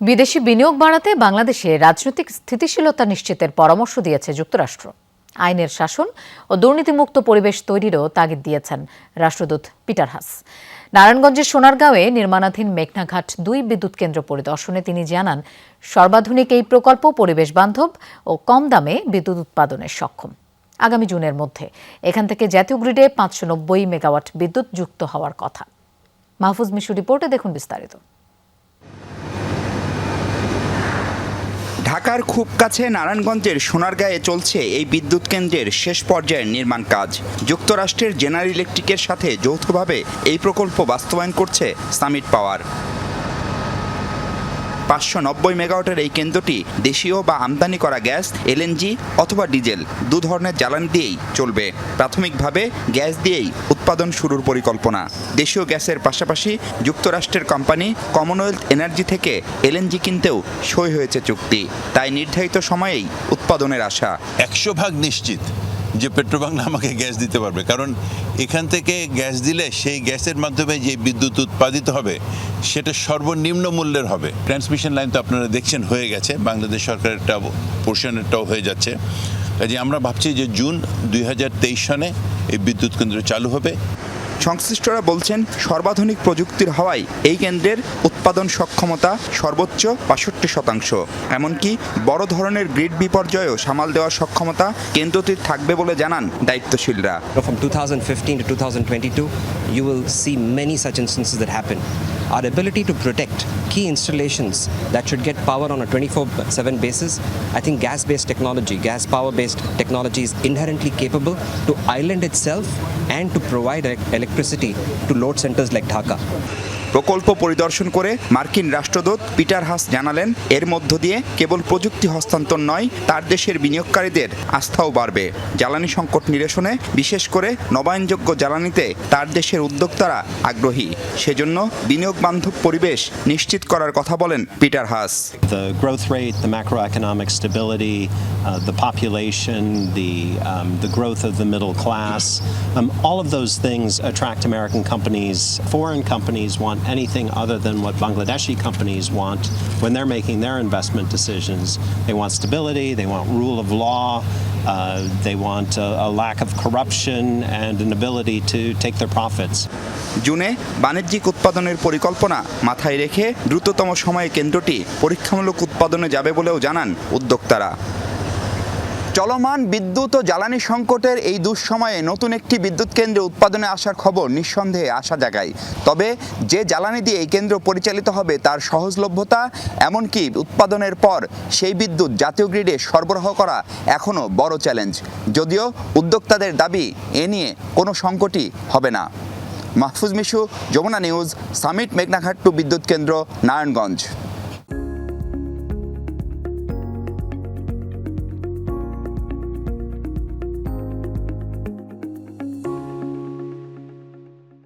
বিদেশি বিনিয়োগ বাড়াতে বাংলাদেশে রাজনৈতিক স্থিতিশীলতা নিশ্চিতের পরামর্শ দিয়েছে যুক্তরাষ্ট্র। আইনের শাসন ও দুর্নীতিমুক্ত পরিবেশ তৈরিরও তাগিদ দিয়েছেন রাষ্ট্রদূত পিটার হাস। নারায়ণগঞ্জের সোনারগাঁওয়ে নির্মাণাধীন মেঘনাঘাট দুই বিদ্যুৎ কেন্দ্র পরিদর্শনে তিনি জানান, সর্বাধুনিক এই প্রকল্প পরিবেশ বান্ধব ও কম দামে বিদ্যুৎ উৎপাদনে সক্ষম। আগামী জুনের মধ্যে এখান থেকে জাতীয় গ্রিডে পাঁচশো নব্বই মেগাওয়াট বিদ্যুৎ যুক্ত হওয়ার কথা। মাহফুজ মিশু রিপোর্টে দেখুন বিস্তারিত। ঢাকার খুব কাছে নারায়ণগঞ্জের সোনারগাঁয়ে চলছে এই বিদ্যুৎ কেন্দ্রের শেষ পর্যায়ের নির্মাণ কাজ। যুক্তরাষ্ট্রের জেনারেল ইলেকট্রিকের সাথে যৌথভাবে এই প্রকল্প বাস্তবায়ন করছে সামিট পাওয়ার। পাঁচশো নব্বই মেগাওয়াটের এই কেন্দ্রটি দেশীয় বা আমদানি করা গ্যাস, এলএনজি অথবা ডিজেল, দু ধরনের জ্বালানি দিয়েই চলবে। প্রাথমিকভাবে গ্যাস দিয়েই উৎপাদন শুরুর পরিকল্পনা। দেশীয় গ্যাসের পাশাপাশি যুক্তরাষ্ট্রের কোম্পানি কমনওয়েলথ এনার্জি থেকে এলএনজি কিনতেও সই হয়েছে চুক্তি। তাই নির্ধারিত সময়েই উৎপাদনের আশা। একশো ভাগ নিশ্চিত যে পেট্রোবাংলা আমাকে গ্যাস দিতে পারবে। কারণ এখান থেকে গ্যাস দিলে সেই গ্যাসের মাধ্যমে যে বিদ্যুৎ উৎপাদিত হবে, সেটা সর্বনিম্ন মূল্যের হবে। ট্রান্সমিশন লাইন তো আপনারা দেখছেন হয়ে গেছে। বাংলাদেশ সরকারেরটা পোর্শনেরটাও হয়ে যাচ্ছে। কাজে আমরা ভাবছি যে জুন দুই সনে এই বিদ্যুৎ কেন্দ্র চালু হবে। সংশ্লিষ্টরা বলছেন সর্বাধুনিক প্রযুক্তির হওয়ায় এই কেন্দ্রের উৎপাদন সক্ষমতা সর্বোচ্চ বাষট্টি শতাংশ। এমনকি বড় ধরনের গ্রিড বিপর্যয়ও সামাল দেওয়ার সক্ষমতা কেন্দ্রটির থাকবে বলে জানান দায়িত্বশীলরা। From 2015 to 2022, you will see many such instances that happen. Our ability to protect key installations that should get power on a 24 7 basis, I think gas based technology, gas power based technology is inherently capable to island itself and to provide electricity to load centers like Dhaka. প্রকল্প পরিদর্শন করে মার্কিন রাষ্ট্রদূত Peter Haas জানালেন এর মধ্য দিয়ে কেবল প্রযুক্তি হস্তান্তর নয় তার দেশের বিনিয়োগকারীদের আস্থাও বাড়বে জ্বালানি সংকট নিরসনে বিশেষ করে নবায়নযোগ্য জ্বালানিতে তার দেশের উদ্যোক্তারা আগ্রহী সেজন্য বিনিয়োগ বান্ধব পরিবেশ নিশ্চিত করার কথা বলেন Peter Haas the growth rate, the macroeconomic stability, uh, the population, the, um, the growth of the middle class, um, all of those things attract American companies. Foreign companies want anything other than what Bangladeshi companies want when they're making their investment decisions. They want stability, they want rule of law, uh, they want a, a lack of corruption and an ability to take their profits. জুনে বাণিজ্যিক উৎপাদনের পরিকল্পনা মাথায় রেখে দ্রুততম সময়ে কেন্দ্রটি পরীক্ষামূলক উৎপাদনে যাবে বলেও জানান উদ্যোক্তারা চলমান বিদ্যুৎ ও জ্বালানি সংকটের এই দুঃসময়ে নতুন একটি বিদ্যুৎ কেন্দ্রে উৎপাদনে আসার খবর নিঃসন্দেহে আশা জাগায়। তবে যে জ্বালানি দিয়ে এই কেন্দ্র পরিচালিত হবে তার সহজলভ্যতা, এমনকি উৎপাদনের পর সেই বিদ্যুৎ জাতীয় গ্রিডে সরবরাহ করা এখনও বড় চ্যালেঞ্জ। যদিও উদ্যোক্তাদের দাবি, এ নিয়ে কোনো সংকটই হবে না। মাহফুজ মিশু, যমুনা নিউজ, সামিট মেঘনাঘাট টু বিদ্যুৎ কেন্দ্র, নারায়ণগঞ্জ।